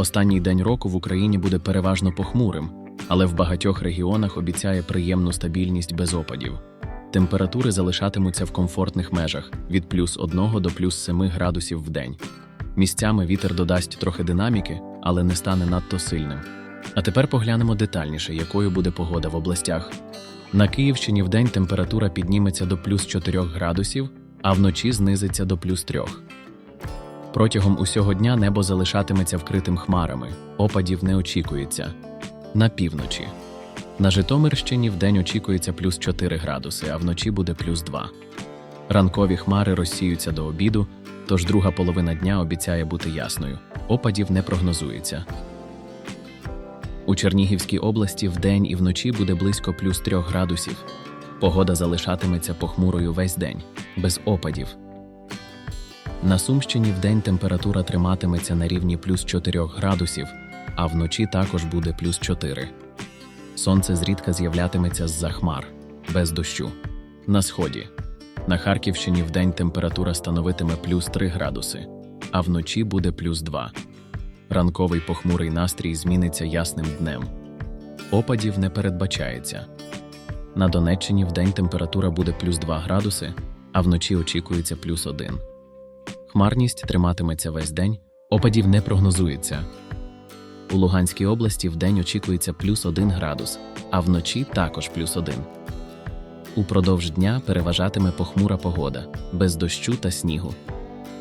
Останній день року в Україні буде переважно похмурим, але в багатьох регіонах обіцяє приємну стабільність без опадів. Температури залишатимуться в комфортних межах від плюс 1 до плюс 7 градусів в день. Місцями вітер додасть трохи динаміки, але не стане надто сильним. А тепер поглянемо детальніше, якою буде погода в областях. На Київщині вдень температура підніметься до плюс 4 градусів, а вночі знизиться до плюс 3. Протягом усього дня небо залишатиметься вкритим хмарами, опадів не очікується. На півночі. На Житомирщині вдень очікується плюс 4 градуси, а вночі буде плюс 2. Ранкові хмари розсіються до обіду, тож друга половина дня обіцяє бути ясною. Опадів не прогнозується. У Чернігівській області вдень і вночі буде близько плюс 3 градусів. Погода залишатиметься похмурою весь день, без опадів. На Сумщині вдень температура триматиметься на рівні плюс 4 градусів, а вночі також буде плюс 4. Сонце зрідка з'являтиметься з-за хмар, без дощу. На сході. На Харківщині вдень температура становитиме плюс 3 градуси, а вночі буде плюс 2. Ранковий похмурий настрій зміниться ясним днем. Опадів не передбачається. На Донеччині вдень температура буде плюс 2 градуси, а вночі очікується плюс 1. Хмарність триматиметься весь день, опадів не прогнозується. У Луганській області вдень очікується плюс 1 градус, а вночі також плюс 1. Упродовж дня переважатиме похмура погода, без дощу та снігу.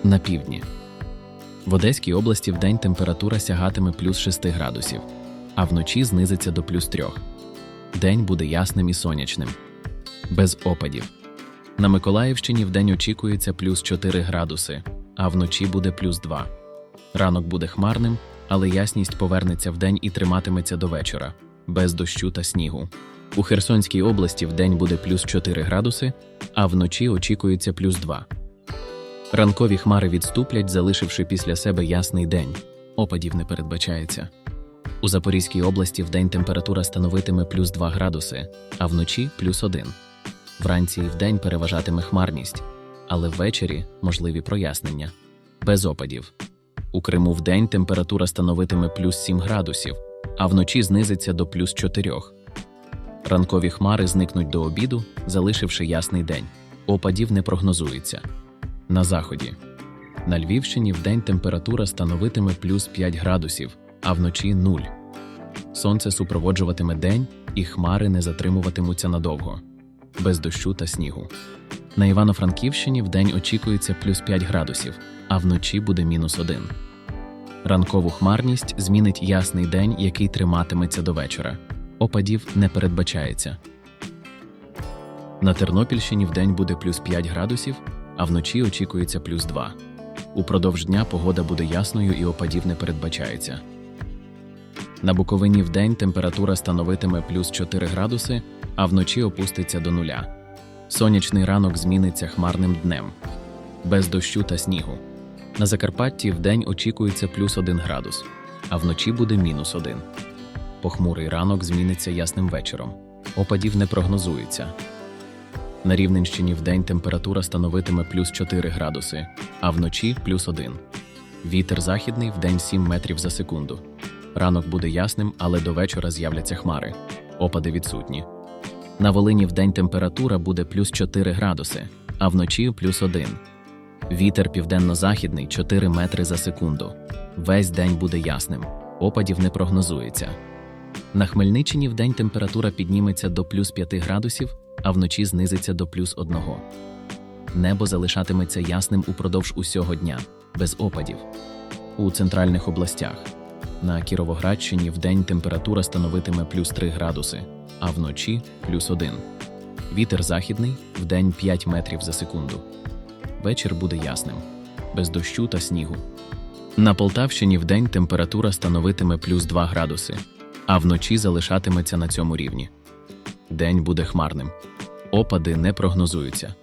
На півдні. В Одеській області вдень температура сягатиме плюс 6 градусів, а вночі знизиться до плюс 3. День буде ясним і сонячним, без опадів. На Миколаївщині вдень очікується плюс 4 градуси, а вночі буде плюс 2. Ранок буде хмарним, але ясність повернеться вдень і триматиметься до вечора, без дощу та снігу. У Херсонській області вдень буде плюс 4 градуси, а вночі очікується плюс 2. Ранкові хмари відступлять, залишивши після себе ясний день. Опадів не передбачається. У Запорізькій області вдень температура становитиме плюс 2 градуси, а вночі плюс 1. Вранці і вдень переважатиме хмарність, але ввечері можливі прояснення. Без опадів. У Криму вдень температура становитиме плюс 7 градусів, а вночі знизиться до плюс 4. Ранкові хмари зникнуть до обіду, залишивши ясний день. Опадів не прогнозується. На заході. На Львівщині вдень температура становитиме плюс 5 градусів, а вночі 0. Сонце супроводжуватиме день, і хмари не затримуватимуться надовго, без дощу та снігу. На Івано-Франківщині вдень очікується плюс 5 градусів, а вночі буде мінус 1. Ранкову хмарність змінить ясний день, який триматиметься до вечора. Опадів не передбачається. На Тернопільщині вдень буде плюс 5 градусів, а вночі очікується плюс 2. Упродовж дня погода буде ясною і опадів не передбачається. На Буковині вдень температура становитиме плюс 4 градуси, а вночі опуститься до нуля. Сонячний ранок зміниться хмарним днем, без дощу та снігу. На Закарпатті вдень очікується плюс 1 градус, а вночі буде мінус 1. Похмурий ранок зміниться ясним вечором. Опадів не прогнозується. На Рівненщині вдень температура становитиме плюс 4 градуси, а вночі плюс 1. Вітер західний вдень 7 метрів за секунду. Ранок буде ясним, але до вечора з'являться хмари. Опади відсутні. На Волині вдень температура буде плюс 4 градуси, а вночі плюс 1. Вітер південно-західний 4 метри за секунду. Весь день буде ясним. Опадів не прогнозується. На Хмельниччині вдень температура підніметься до плюс 5 градусів, а вночі знизиться до плюс 1. Небо залишатиметься ясним упродовж усього дня, без опадів. У центральних областях. На Кіровоградщині вдень температура становитиме плюс 3 градуси, а вночі плюс 1. Вітер західний вдень 5 метрів за секунду. Вечір буде ясним, без дощу та снігу. На Полтавщині вдень температура становитиме плюс 2 градуси, а вночі залишатиметься на цьому рівні. День буде хмарним. Опади не прогнозуються.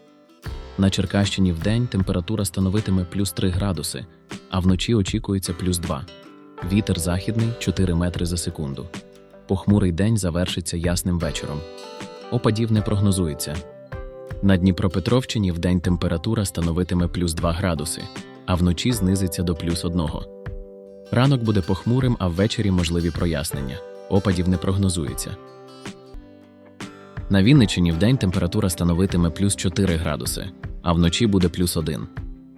На Черкащині вдень температура становитиме плюс 3 градуси, а вночі очікується плюс 2. Вітер західний 4 метри за секунду. Похмурий день завершиться ясним вечором. Опадів не прогнозується. На Дніпропетровщині вдень температура становитиме плюс 2 градуси, а вночі знизиться до плюс 1. Ранок буде похмурим, а ввечері можливі прояснення. Опадів не прогнозується. На Вінниччині вдень температура становитиме плюс 4 градуси, а вночі буде плюс 1.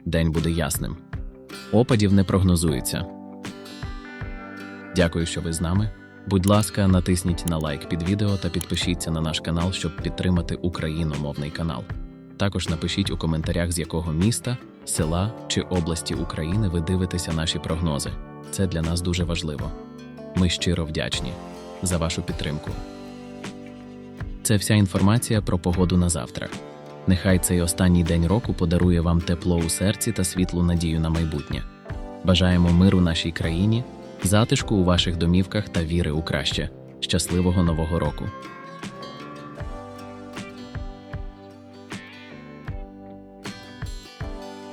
День буде ясним. Опадів не прогнозується. Дякую, що ви з нами. Будь ласка, натисніть на лайк під відео та підпишіться на наш канал, щоб підтримати україномовний канал. Також напишіть у коментарях, з якого міста, села чи області України ви дивитеся наші прогнози. Це для нас дуже важливо. Ми щиро вдячні за вашу підтримку. Це вся інформація про погоду на завтра. Нехай цей останній день року подарує вам тепло у серці та світлу надію на майбутнє. Бажаємо миру нашій країні, затишку у ваших домівках та віри у краще. Щасливого нового року!